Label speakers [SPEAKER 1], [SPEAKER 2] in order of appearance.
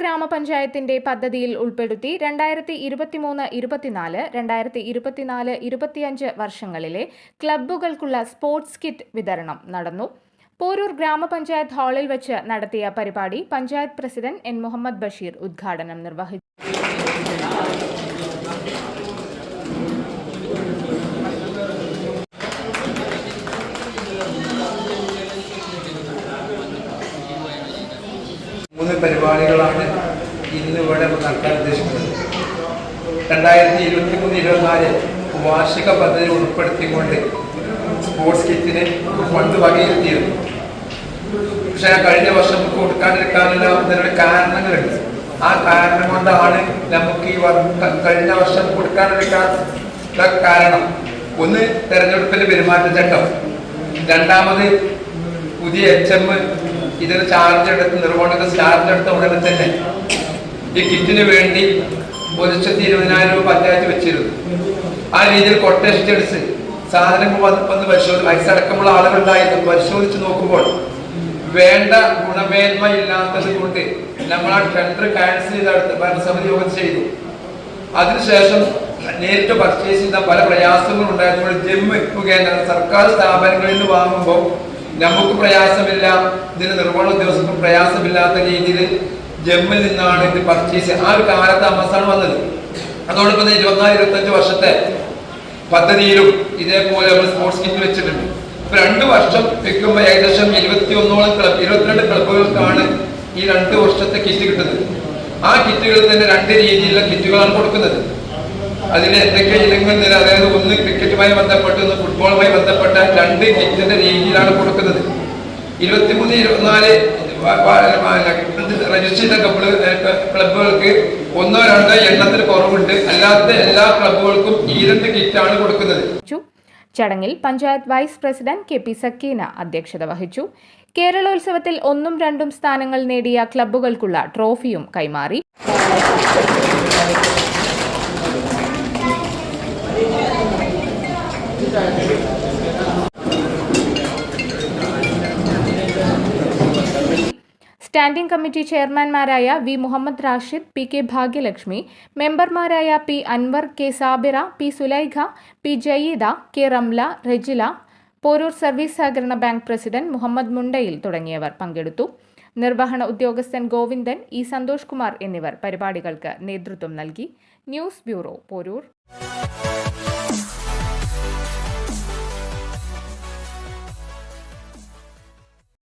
[SPEAKER 1] ഗ്രാമപഞ്ചായത്തിന്റെ പദ്ധതിയിൽ ഉൾപ്പെടുത്തി രണ്ടായിരത്തി ഇരുപത്തിമൂന്ന് ഇരുപത്തിനാല് രണ്ടായിരത്തി ഇരുപത്തിനാല് ഇരുപത്തിയഞ്ച് വർഷങ്ങളിലെ ക്ലബ്ബുകൾക്കുള്ള സ്പോർട്സ് കിറ്റ് വിതരണം നടന്നു. പോരൂർ ഗ്രാമപഞ്ചായത്ത് ഹാളിൽ വെച്ച് നടത്തിയ പരിപാടി പഞ്ചായത്ത് പ്രസിഡന്റ് എൻ മുഹമ്മദ് ബഷീർ ഉദ്ഘാടനം നിർവഹിച്ചു.
[SPEAKER 2] മൂന്ന് പരിപാടികളാണ് ഇന്ന് ഇവിടെ നടത്താൻ ഉദ്ദേശിക്കുന്നത്. രണ്ടായിരത്തി ഇരുപത്തി മൂന്ന് ഇരുപത്തിനാല് വാർഷിക പദ്ധതി ഉൾപ്പെടുത്തിക്കൊണ്ട് സ്പോർട്സ് കിറ്റിന് ഫണ്ട് വകയിരുത്തിയിരുന്നു. പക്ഷേ കഴിഞ്ഞ വർഷം കൊടുക്കാണ്ടിരിക്കാനുള്ള അതിനുള്ള കാരണങ്ങളുണ്ട്. ആ കാരണം കൊണ്ടാണ് നമുക്ക് ഈ കഴിഞ്ഞ വർഷം കൊടുക്കാതിരിക്കാത്ത കാരണം. ഒന്ന് തെരഞ്ഞെടുപ്പിന്റെ പെരുമാറ്റച്ചട്ടം. രണ്ടാമത് പുതിയ എച്ച് എം ഇതിന് ചാർജ് എടുത്ത് നിർവഹണ ചാർജ് എടുത്ത ഉടനെ തന്നെ ഈ കിറ്റിന് വേണ്ടി ഒരു ലക്ഷത്തി ഇരുപതിനായിരം രൂപ പഞ്ചായത്ത് വെച്ചിരുന്നു. ആ രീതിയിൽ കൊട്ടേഷൻ എടുത്ത് സാധനങ്ങൾ വന്ന് പരിശോധന അടക്കമുള്ള ആളുകളുണ്ടായിരുന്നു പരിശോധിച്ച് നോക്കുമ്പോൾ വേണ്ട ഗുണമേന്മ ഇല്ലാത്തത് കൊണ്ട് നമ്മൾ ആ ടെൻഡർ ക്യാൻസൽ ചെയ്തെടുത്ത് ഭരണസമിതി യോഗം ചെയ്തു. അതിനുശേഷം നേരിട്ട് പർച്ചേസ് ചെയ്ത പല പ്രയാസങ്ങളും ഉണ്ടായിരുന്നു. ജെമ്മ് മുഖേന സർക്കാർ സ്ഥാപനങ്ങളിൽ നിന്ന് വാങ്ങുമ്പോൾ നമുക്ക് പ്രയാസമില്ല ഇതിന് നിർവഹണ ഉദ്യോഗസ്ഥർക്കും പ്രയാസമില്ലാത്ത രീതിയിൽ ജമ്മിൽ നിന്നാണ് ഇത് പർച്ചേസ് ആ ഒരു കാലതാമസമാണ് വന്നത്. അതോടൊപ്പം തന്നെ ഇരുപത്തിനാല് ഇരുപത്തഞ്ച് വർഷത്തെ പദ്ധതിയിലും ഇതേപോലെ നമ്മൾ സ്പോർട്സ് കിറ്റ് വെച്ചിട്ടുണ്ട്. ഇപ്പൊ രണ്ട് വർഷം വെക്കുമ്പോൾ ഏകദേശം ഇരുപത്തി ഒന്നോളം ക്ലബ് ഇരുപത്തിരണ്ട് ക്ലബുകൾക്കാണ് ഈ രണ്ട് വർഷത്തെ കിറ്റ് കിട്ടുന്നത്. ആ കിറ്റുകളിൽ തന്നെ രണ്ട് രീതിയിലുള്ള കിറ്റുകളാണ് കൊടുക്കുന്നത്. അതിൽ എന്തൊക്കെ ഇനങ്ങൾ അതായത് ഒന്ന് ക്രിക്കറ്റുമായി ബന്ധപ്പെട്ട് ഒന്ന് ഫുട്ബോളുമായി ബന്ധപ്പെട്ട രണ്ട് കിറ്റിന്റെ രീതിയിലാണ് കൊടുക്കുന്നത്. ഇരുപത്തിമൂന്ന് ഇരുപത്തിനാല് രജിസ്റ്റർ ചെയ്ത ക്ലബ്ബുകൾ ക്ലബ്ബുകൾക്ക് ഒന്നോ രണ്ടോ എണ്ണത്തിൽ കുറവുണ്ട്. അല്ലാത്ത എല്ലാ ക്ലബുകൾക്കും ഈ രണ്ട് കിറ്റാണ് കൊടുക്കുന്നത്.
[SPEAKER 1] ചടങ്ങിൽ panchayat vice president K P Sakeena അധ്യക്ഷത വഹിച്ചു. കേരളോത്സവത്തിൽ ഒന്നും രണ്ടും സ്ഥാനങ്ങൾ നേടിയ ക്ലബ്ബുകൾക്കുള്ള ട്രോഫിയും കൈമാറി. Standing committee ചെയർമാൻമാരായ V. Muhammad Rashid P. K. Bhagyalakshmi മെമ്പർമാരായ P. Anwar K. Sabira P. Sulaikha P. Jayeeda K. Ramla Rejila Poroor service സഹകരണ ബാങ്ക് പ്രസിഡന്റ് മുഹമ്മദ് മുണ്ടയിൽ തുടങ്ങിയവർ പങ്കെടുത്തു. നിർവഹണ ഉദ്യോഗസ്ഥൻ ഗോവിന്ദൻ ഇ. സന്തോഷ് കുമാർ എന്നിവർ പരിപാടികൾക്ക് നേതൃത്വം നൽകി. News bureau Poroor.